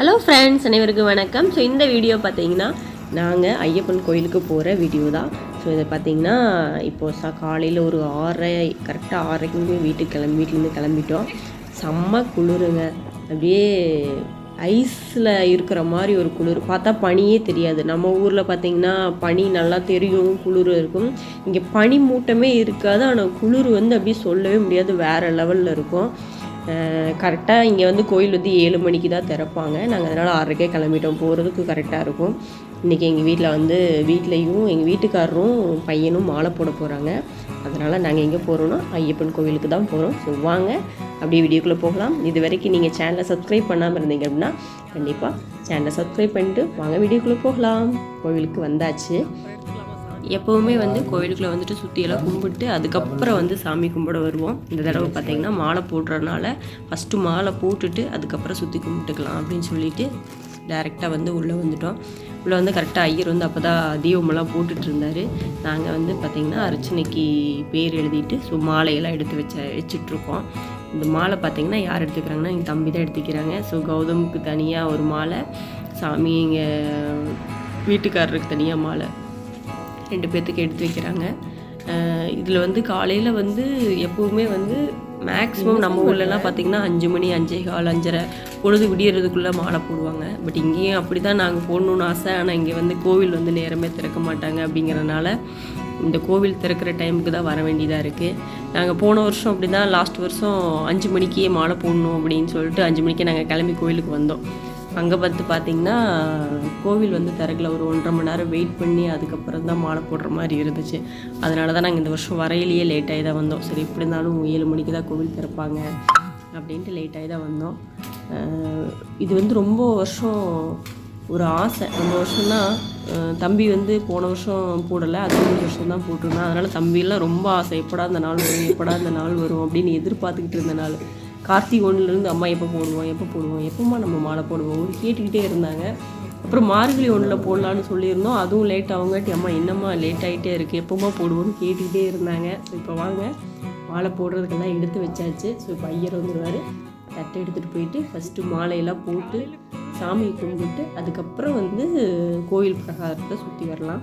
Hello friends அனைவருக்கும் வணக்கம். So இந்த வீடியோ பார்த்தீங்கன்னா நாங்கள் ஐயப்பன் கோயிலுக்கு போகிற வீடியோ தான். ஸோ இதை பார்த்தீங்கன்னா இப்போது சா காலையில் ஒரு ஆறரை கரெக்டாக ஆறரைக்குமே வீட்டுக்கு கிளம்பி வீட்டிலேருந்து கிளம்பிட்டோம். செம்ம குளிருங்க. அப்படியே ஐஸில் இருக்கிற மாதிரி ஒரு குளிர். பார்த்தா பனியே தெரியாது. நம்ம ஊரில் பார்த்திங்கன்னா பனி நல்லா தெரியும் குளிர் இருக்கும். இங்கே பனி மூட்டமே இருக்காது. ஆனால் குளிர் வந்து அப்படியே சொல்லவே முடியாது. வேறு லெவலில் இருக்கும். கரெக்டாக இங்கே வந்து கோயில் வந்து ஏழு மணிக்கு தான் திறப்பாங்க. நாங்கள் அதனால் ஆறரைக்கே கிளம்பிட்டோம். போகிறதுக்கு கரெக்டாக இருக்கும். இன்றைக்கி எங்கள் வீட்டில் வந்து வீட்லேயும் எங்கள் வீட்டுக்காரரும் பையனும் மாலை போட போகிறாங்க அதனால் நாங்கள் எங்கே போகிறோன்னா ஐயப்பன் கோவிலுக்கு தான் போகிறோம் ஸோ வாங்க அப்படியே வீடியோக்குள்ளே போகலாம். இது வரைக்கும் நீங்கள் சேனலை சப்ஸ்கிரைப் பண்ணாமல் இருந்தீங்க அப்படின்னா கண்டிப்பாக சேனலை சப்ஸ்கிரைப் பண்ணிட்டு வாங்க வீடியோக்குள்ளே போகலாம். கோவிலுக்கு வந்தாச்சு. எப்போவுமே வந்து கோவிலுக்குள்ளே வந்துட்டு சுற்றியெல்லாம் கும்பிட்டு அதுக்கப்புறம் வந்து சாமி கும்பிட வருவோம். இந்த தடவை பார்த்தீங்கன்னா மாலை போடுறதுனால ஃபஸ்ட்டு மாலை போட்டுட்டு அதுக்கப்புறம் சுற்றி கும்பிட்டுக்கலாம் அப்படின்னு சொல்லிட்டு டைரெக்டாக வந்து உள்ளே வந்துட்டோம். உள்ளே வந்து கரெக்டாக ஐயர் வந்து அப்போ தான் தீபமெல்லாம் போட்டுட்டு இருந்தார். நாங்கள் வந்து பார்த்திங்கன்னா அர்ச்சனைக்கு பேர் எழுதிட்டு ஸோ மாலையெல்லாம் எடுத்து வச்ச வச்சிட்ருக்கோம் இந்த மாலை பார்த்திங்கன்னா யார் எடுத்துக்கிறாங்கன்னா எங்கள் தம்பி தான் எடுத்துக்கிறாங்க. ஸோ கௌதமுக்கு தனியாக ஒரு மாலை சாமி எங்கள் வீட்டுக்காரருக்கு தனியாக மாலை. ரெண்டு பேர்த்துக்கு எடுத்து வைக்கிறாங்க. இதில் வந்து காலையில் வந்து எப்போவுமே வந்து மேக்ஸிமம் நம்ம ஊர்லலாம் பார்த்திங்கன்னா அஞ்சு மணி அஞ்சே கால் அஞ்சரை பொழுது விடியறதுக்குள்ளே மாலை போடுவாங்க. பட் இங்கேயும் அப்படி தான் நாங்கள் போடணுன்னு ஆசை. ஆனால் இங்கே வந்து கோவில் வந்து நேரமே திறக்க மாட்டாங்க அப்படிங்கிறனால இந்த கோவில் திறக்கிற டைமுக்கு தான் வர வேண்டியதாக இருக்குது நாங்கள் போன வருஷம் அப்படி தான் லாஸ்ட் வருஷம் அஞ்சு மணிக்கே மாலை போடணும் அப்படின்னு சொல்லிட்டு அஞ்சு மணிக்கே நாங்கள் கிளம்பி கோயிலுக்கு வந்தோம். அங்கே பார்த்து பார்த்தீங்கன்னா கோவில் வந்து திறக்கல. ஒரு ஒன்றரை மணி நேரம் வெயிட் பண்ணி அதுக்கப்புறம் தான் மாலை போடுற மாதிரி இருந்துச்சு. அதனால தான் நாங்கள் இந்த வருஷம் வரையிலேயே லேட்டாகி தான் வந்தோம். சரி எப்படி இருந்தாலும் ஏழு மணிக்கு தான் கோவில் திறப்பாங்க அப்படின்ட்டு லேட்டாகி தான் வந்தோம். இது வந்து ரொம்ப வருஷம் ஒரு ஆசை. ரொம்ப வருஷம்னா தம்பி வந்து போன வருஷம் போடலை அது மூணு வருஷம் தான் போட்டிருந்தான். அதனால் தம்பியெல்லாம் ரொம்ப ஆசை எப்படா இந்த நாள் வரும் எப்படா இந்த நாள் வரும் அப்படின்னு எதிர்பார்த்துக்கிட்டு இருந்த நாள். கார்த்திகை ஒன்றுலேருந்து அம்மா எப்போ போடுவோம் எப்போ போடுவோம் எப்போம்மா நம்ம மாலை போடுவோம் கேட்டுக்கிட்டே இருந்தாங்க. அப்புறம் மார்கழி ஒன்றில் போடலான்னு சொல்லியிருந்தோம். அதுவும் லேட் ஆகுங்காட்டி அம்மா என்னம்மா லேட் ஆகிட்டே இருக்குது எப்போம்மா போடுவோம்னு கேட்டுக்கிட்டே இருந்தாங்க. ஸோ இப்போ வாங்க. மாலை போடுறதுக்கெல்லாம் எடுத்து வச்சாச்சு. ஸோ இப்போ ஐயர் வந்துடுவார் தட்டை எடுத்துகிட்டு போயிட்டு ஃபஸ்ட்டு மாலையெல்லாம் போட்டு சாமியை கும்பிட்டு அதுக்கப்புறம் வந்து கோயில் பிரகாரத்தை சுற்றி வரலாம்.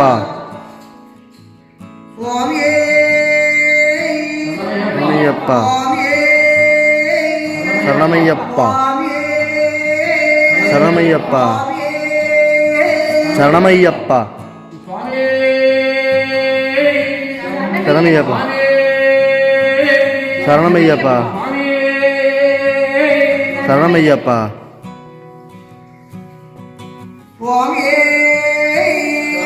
அப்பா சரணையப்பா சரணமையப்பா. சரணமையப்பா. சரணமையப்பா. சரணமையப்பா. சரணமையப்பா. சரணமையப்பா. சுவாமியே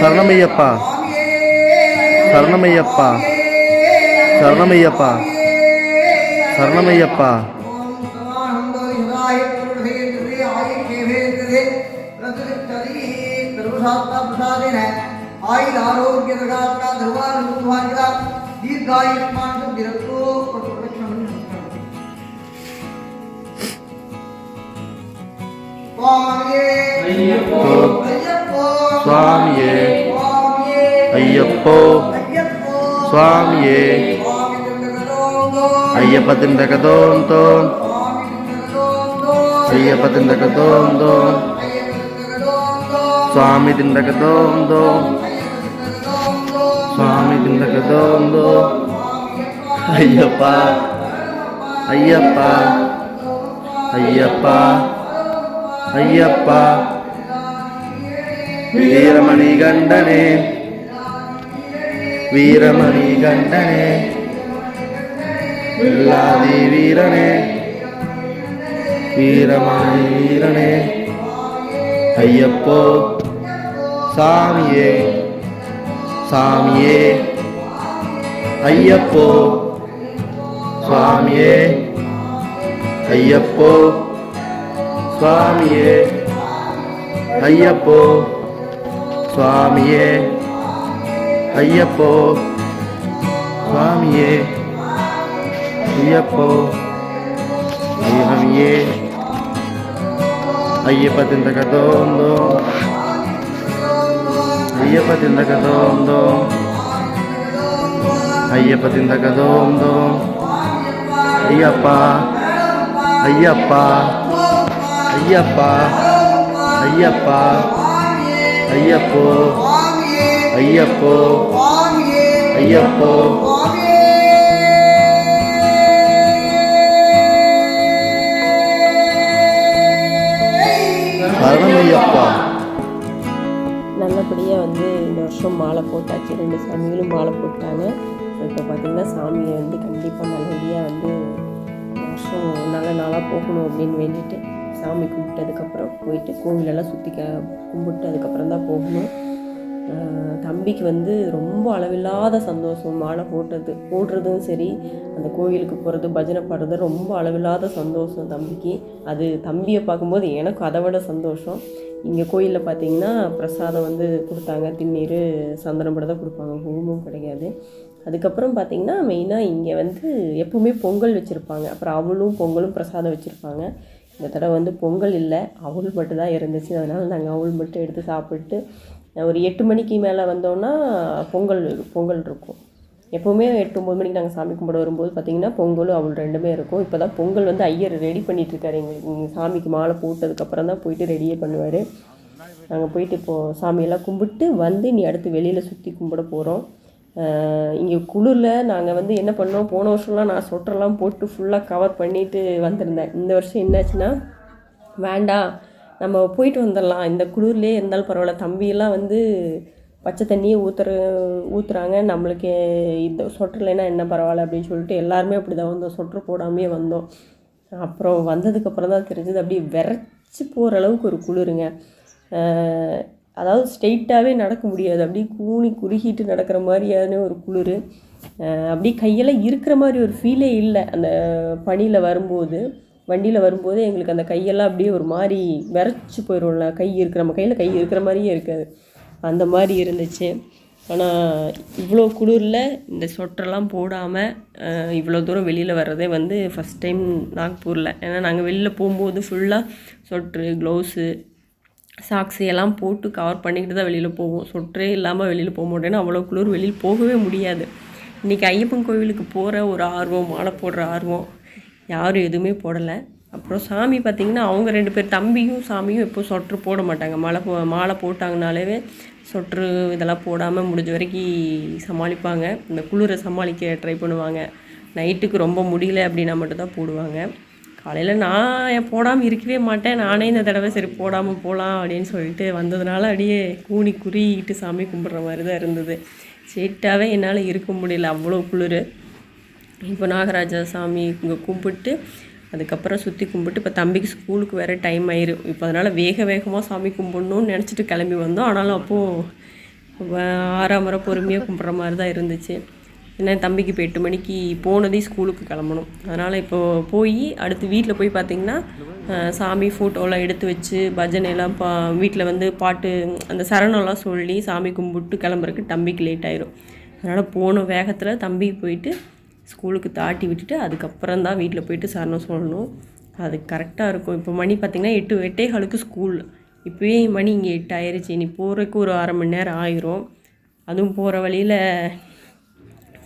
శరణమయ్యప్ప శరణమయ్యప్ప శరణమయ్యప్ప శరణమయ్యప్ప ఆయుధ ఆరోగ్య దీర్ఘాయుష్మాన్ దిరత్తు ఓం అంగే சுவாமியே ஐயப்போ சுவாமியே ஐயப்ப திண்டகதோம் தோம் ஐயப்ப திண்டகதோம் தோம் சுவாமி திண்டகதோம் தோம் சுவாமி திண்டகதோம் தோம் ஐயப்பா ஐயப்பா ஐயப்பா ஐயப்பா வீரமணி கண்டனே. வீரமணி கண்டனே. வில்லாதி வீரனே. வீரமணி வீரனே. ஐயப்போ சாமியே. சாமியே. ஐயப்போ சுவாமியே. ஐயப்போ சுவாமியே. ஐயப்போ சுவாமியே ஐயப்போ சுவாமியே ஐயப்போ ஐயமியே ஐயப்ப திண்டகதோந்தோ ஐயப்ப திண்டகதோந்தோ ஐயப்ப திண்டகதோந்தோ ஐயப்பா ஐயப்பா ஐயப்பா ஐயப்பா. ஐயப்போ ஐயப்போ ஐயப்போ. சரணமையப்பா. நல்லபடியாக வந்து இந்த வருஷம் மாலை போட்டாச்சு. ரெண்டு சாமிகளும் மாலை போட்டாங்க. இப்போ பார்த்திங்கன்னா சாமியை வந்து கண்டிப்பாக நல்லபடியாக வந்து இந்த வருஷம் நல்ல நாளாக போகணும் அப்படின்னு வேண்டிட்டு சாமி கும்பிட்டதுக்கப்புறம் போயிட்டு கோவிலெல்லாம் சுற்றி க கும்பிட்டு அதுக்கப்புறம் தான் போகணும். தம்பிக்கு வந்து ரொம்ப அளவில்லாத சந்தோஷம் மாலை போட்டது போடுறதும் சரி அந்த கோயிலுக்கு போகிறது பஜனை பாடுறது ரொம்ப அளவில்லாத சந்தோஷம் தம்பிக்கு. அது தம்பியை பார்க்கும்போது எனக்கு அதை விட சந்தோஷம். இங்கே கோயிலில் பார்த்தீங்கன்னா பிரசாதம் வந்து கொடுத்தாங்க திண்ணீர் சந்தனப்பட தான் கொடுப்பாங்க குங்குமம் கிடையாது. அதுக்கப்புறம் பார்த்தீங்கன்னா மெயினாக இங்கே வந்து எப்பவுமே பொங்கல் வச்சுருப்பாங்க. அப்புறம் அவளும் பொங்கலும் பிரசாதம் வச்சுருப்பாங்க. இந்த தடவை வந்து பொங்கல் இல்லை. அவள் மட்டும் தான் இருந்துச்சு. அதனால் நாங்கள் அவள் மட்டும் எடுத்து சாப்பிட்டு ஒரு எட்டு மணிக்கு மேலே வந்தோன்னா பொங்கல் பொங்கல் இருக்கும். எப்போவுமே எட்டு ஒம்பது மணிக்கு நாங்கள் சாமி கும்பிட வரும்போது பார்த்திங்கன்னா பொங்கலும் அவள் ரெண்டுமே இருக்கும். இப்போ தான் பொங்கல் வந்து ஐயர் ரெடி பண்ணிகிட்ருக்காரு எங்களுக்கு சாமிக்கு மாலை போட்டதுக்கப்புறம் தான் போயிட்டு ரெடியே பண்ணுவார். நாங்கள் போயிட்டு இப்போது சாமியெல்லாம் கும்பிட்டு வந்து நீ அடுத்து வெளியில் சுற்றி கும்பிட போகிறோம் இங்கே குளிரில் நாங்கள் வந்து என்ன பண்ணோம்? போன வருஷம்லாம் நான் சொட்டரெல்லாம் போட்டு ஃபுல்லாக கவர் பண்ணிட்டு வந்திருந்தேன். இந்த வருஷம் என்னாச்சுன்னா வேண்டாம் நம்ம போயிட்டு வந்துடலாம். இந்த குளிர்லேயே இருந்தாலும் பரவாயில்ல. தம்பியெல்லாம் வந்து பச்சை தண்ணியே ஊற்றுற ஊற்றுறாங்க நம்மளுக்கு இந்த சொட்டர்லைனா என்ன பரவாயில்ல அப்படின்னு சொல்லிட்டு எல்லாருமே அப்படி தான் வந்தோம். சொட்டர் போடாமையே வந்தோம். அப்புறம் வந்ததுக்கப்புறம் தான் தெரிஞ்சது அப்படியே விரைச்சி போகிற அளவுக்கு ஒரு குளிருங்க. அதாவது ஸ்ட்ரெயிட்டாகவே நடக்க முடியாது. அப்படியே கூனி குறுகிட்டு நடக்கிற மாதிரியான ஒரு குளிர். அப்படியே கையெல்லாம் இருக்கிற மாதிரி ஒரு ஃபீலே இல்லை. அந்த பனியில் வரும்போது வண்டியில் வரும்போது எங்களுக்கு அந்த கையெல்லாம் அப்படியே ஒரு மாதிரி விரைச்சி போயிடும்ல கை இருக்கிற நம்ம கையில் கை இருக்கிற மாதிரியே இருக்காது. அந்த மாதிரி இருந்துச்சு. ஆனால் இவ்வளோ குளிரில் இந்த சொட்டரெல்லாம் போடாமல் இவ்வளோ தூரம் வெளியில் வர்றதே வந்து ஃபஸ்ட் டைம் நாக்பூரில். ஏன்னா நாங்கள் வெளியில் போகும்போது ஃபுல்லாக ஸ்வெட்ரு க்ளவுஸு சாக்ஸு எல்லாம் போட்டு கவர் பண்ணிக்கிட்டு தான் வெளியில் போவோம். சொற்றே இல்லாமல் வெளியில் போக மாட்டேன்னா அவ்வளோ குளிர் வெளியில் போகவே முடியாது. இன்றைக்கி ஐயப்பன் கோவிலுக்கு போகிற ஒரு ஆர்வம் மாலை போடுற ஆர்வம் யாரும் எதுவுமே போடலை. அப்புறம் சாமி பார்த்திங்கன்னா அவங்க ரெண்டு பேர் தம்பியும் சாமியும் எப்போ சொட்ரு போட மாட்டாங்க. மாலை போ மாலை போட்டாங்கனாலே சொட்ரு இதெல்லாம் போடாமல் முடிஞ்ச வரைக்கும் சமாளிப்பாங்க. இந்த குளிரை சமாளிக்க ட்ரை பண்ணுவாங்க. நைட்டுக்கு ரொம்ப முடியல அப்படின்னா மட்டும்தான் போடுவாங்க. காலையில் நான் போடாமல் இருக்கவே மாட்டேன். நானே இந்த தடவை சரி போடாமல் போகலாம் அப்படின்னு சொல்லிட்டு வந்ததுனால அப்படியே கூனி குறிக்கிட்டு சாமி கும்பிட்ற மாதிரி தான் இருந்தது. சீட்டாகவே என்னால் இருக்க முடியல. அவ்வளோ குளிர். இப்போ நாகராஜா சாமி இங்கே கும்பிட்டு அதுக்கப்புறம் சுற்றி கும்பிட்டு இப்போ தம்பிக்கு ஸ்கூலுக்கு வேறு டைம் ஆயிரும் இப்போ அதனால் வேக வேகமாக சாமி கும்பிடணும்னு நினச்சிட்டு கிளம்பி வந்தோம். ஆனாலும் அப்போது ஆறாம் முறை பொறுமையாக கும்பிட்ற மாதிரி தான் இருந்துச்சு. ஏன்னா தம்பிக்கு இப்போ எட்டு மணிக்கு போனதே ஸ்கூலுக்கு கிளம்பணும். அதனால் இப்போது போய் அடுத்து வீட்டில் போய் பார்த்திங்கன்னா சாமி ஃபோட்டோலாம் எடுத்து வச்சு பஜனைலாம் பா வீட்டில் வந்து பாட்டு அந்த சரணம்லாம் சொல்லி சாமி கும்பிட்டு கிளம்புறதுக்கு தம்பிக்கு லேட் ஆயிரும். அதனால் போன வேகத்தில் தம்பிக்கு போயிட்டு ஸ்கூலுக்கு தாட்டி விட்டுட்டு அதுக்கப்புறம் தான் வீட்டில் போயிட்டு சரணம் சொல்லணும். அது கரெக்டாக இருக்கும். இப்போ மணி பார்த்திங்கன்னா எட்டு எட்டே காலுக்கு ஸ்கூல் இப்போயே மணி இங்கே எட்டு ஆயிடுச்சு இனி போகிறதுக்கு ஒரு அரை மணி நேரம் ஆயிரும். அதுவும் போகிற வழியில்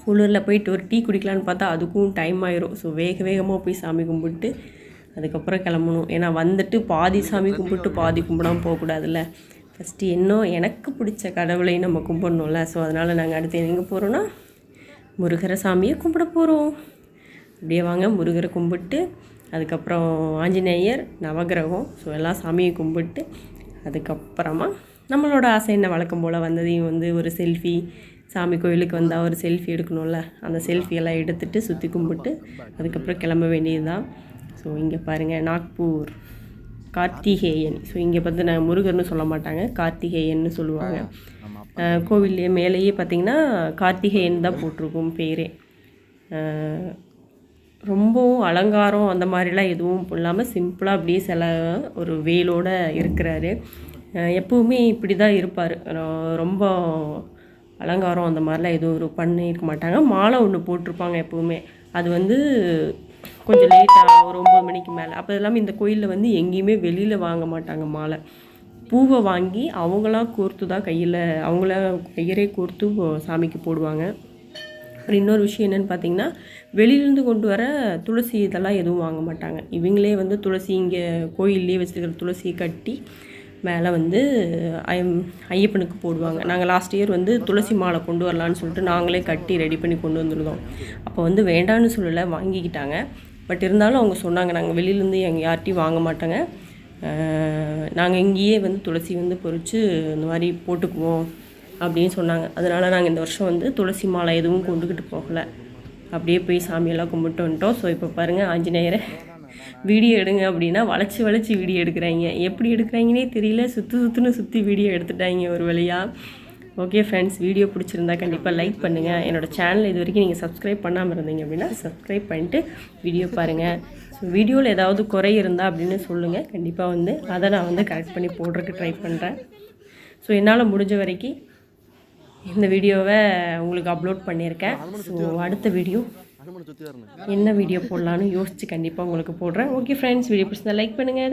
குளிரில் போயிட்டு ஒரு டீ குடிக்கலான்னு பார்த்தா அதுக்கும் டைம் ஆயிரும். ஸோ வேக வேகமாக போய் சாமி கும்பிட்டு அதுக்கப்புறம் கிளம்பணும். ஏன்னா வந்துட்டு பாதி சாமி கும்பிட்டு பாதி கும்பிடாமல் போகக்கூடாதுல்ல. ஃபஸ்ட்டு இன்னும் எனக்கு பிடிச்ச கடவுளை நம்ம கும்பிடணும்ல. ஸோ அதனால் நாங்கள் அடுத்து எங்கே போகிறோன்னா முருகரை சாமியை கும்பிட போகிறோம் அப்படியே வாங்க முருகரை கும்பிட்டு அதுக்கப்புறம் ஆஞ்சநேயர் நவகிரகம். ஸோ எல்லா சாமியும் கும்பிட்டு அதுக்கப்புறமா நம்மளோட ஆசை என்ன வழக்கம் போல் வந்ததையும் வந்து ஒரு செல்ஃபி சாமி கோயிலுக்கு வந்தால் ஒரு செல்ஃபி எடுக்கணும்ல. அந்த செல்ஃபி எல்லாம் எடுத்துட்டு சுற்றி கும்பிட்டு அதுக்கப்புறம் கிளம்ப வேண்டியது தான் ஸோ இங்கே பாருங்கள் நாக்பூர். கார்த்திகேயன். ஸோ இங்கே பார்த்து நான் முருகர்னு சொல்ல மாட்டாங்க கார்த்திகேயன்னு சொல்லுவாங்க. அஹ் கோவில்லே மேலேயே பார்த்தீங்கன்னா கார்த்திகேயன் தான் போட்டிருக்கும் பேரே. ரொம்பவும் அலங்காரம் அந்த மாதிரிலாம் எதுவும் இல்லாமல் சிம்பிளாக அப்படியே சில ஒரு வேலோட இருக்கிறாரு. எப்பவுமே இப்படி தான் இருப்பார் ரொம்ப அலங்காரம் அந்த மாதிரிலாம் எதுவும் ஒரு பண்ணியிருக்க மாட்டாங்க. மாலை ஒன்று போட்டிருப்பாங்க எப்போவுமே. அது வந்து கொஞ்சம் லேட்டாக ஒரு ஒம்பது மணிக்கு மேலே. அப்போ இல்லாமல் இந்த கோயிலில் வந்து எங்கேயுமே வெளியில் வாங்க மாட்டாங்க மாலை. பூவை வாங்கி அவங்களா கோர்த்து தான் கையில் அவங்கள கையரே கோர்த்து சாமிக்கு போடுவாங்க. அப்புறம் இன்னொரு விஷயம் என்னென்னு பார்த்தீங்கன்னா வெளியிலேருந்து கொண்டு வர துளசி இதெல்லாம் எதுவும் வாங்க மாட்டாங்க. இவங்களே வந்து துளசி இங்கே கோயில்லேயே வச்சுருக்கிற துளசியை கட்டி மேலே வந்து ஐயம் ஐயப்பனுக்கு போடுவாங்க. நாங்கள் லாஸ்ட் இயர் வந்து துளசி மாலை கொண்டு வரலான்னு சொல்லிட்டு நாங்களே கட்டி ரெடி பண்ணி கொண்டு வந்துருந்தோம். அப்போ வந்து வேண்டான்னு சொல்லலை வாங்கிக்கிட்டாங்க. பட் இருந்தாலும் அவங்க சொன்னாங்க நாங்கள் வெளியிலேருந்து எங்கள் யார்ட்டையும் வாங்க மாட்டாங்க. நாங்கள் இங்கேயே வந்து துளசி வந்து பொறிச்சு இந்த மாதிரி போட்டுக்குவோம் அப்படின்னு சொன்னாங்க. அதனால் நாங்கள் இந்த வருஷம் வந்து துளசி மாலை எதுவும் கொண்டுக்கிட்டு போகலை. அப்படியே போய் சாமியெல்லாம் கும்பிட்டு வந்துட்டோம். ஸோ இப்போ பாருங்கள் ஆஞ்சநேயரை வீடியோ எடுங்க அப்படின்னா வளைச்சி வளைச்சி வீடியோ எடுக்கிறாங்க. எப்படி எடுக்கிறாங்கன்னே தெரியல. சுற்று சுற்றுன்னு சுற்றி வீடியோ எடுத்துட்டாங்க ஒரு வழியாக ஓகே ஃப்ரெண்ட்ஸ் வீடியோ பிடிச்சிருந்தா கண்டிப்பாக லைக் பண்ணுங்கள் என்னோட சேனல் இது வரைக்கும் நீங்கள் சப்ஸ்கிரைப் பண்ணாமல் இருந்தீங்க அப்படின்னா சப்ஸ்கிரைப் பண்ணிட்டு வீடியோ பாருங்கள் ஸோ வீடியோவில் ஏதாவது குறை இருந்தால் அப்படின்னு சொல்லுங்கள் கண்டிப்பாக வந்து அதை நான் வந்து கரெக்ட் பண்ணி போடுறதுக்கு ட்ரை பண்ணுறேன் ஸோ என்னால் முடிஞ்ச வரைக்கும் இந்த வீடியோவை உங்களுக்கு அப்லோட் பண்ணியிருக்கேன். ஸோ அடுத்த வீடியோ என்ன வீடியோ போடலான்னு யோசித்து கண்டிப்பாக உங்களுக்கு போடுறேன். ஓகே ஃப்ரெண்ட்ஸ் வீடியோ பிடிச்சிருந்தா லைக் பண்ணுங்கள்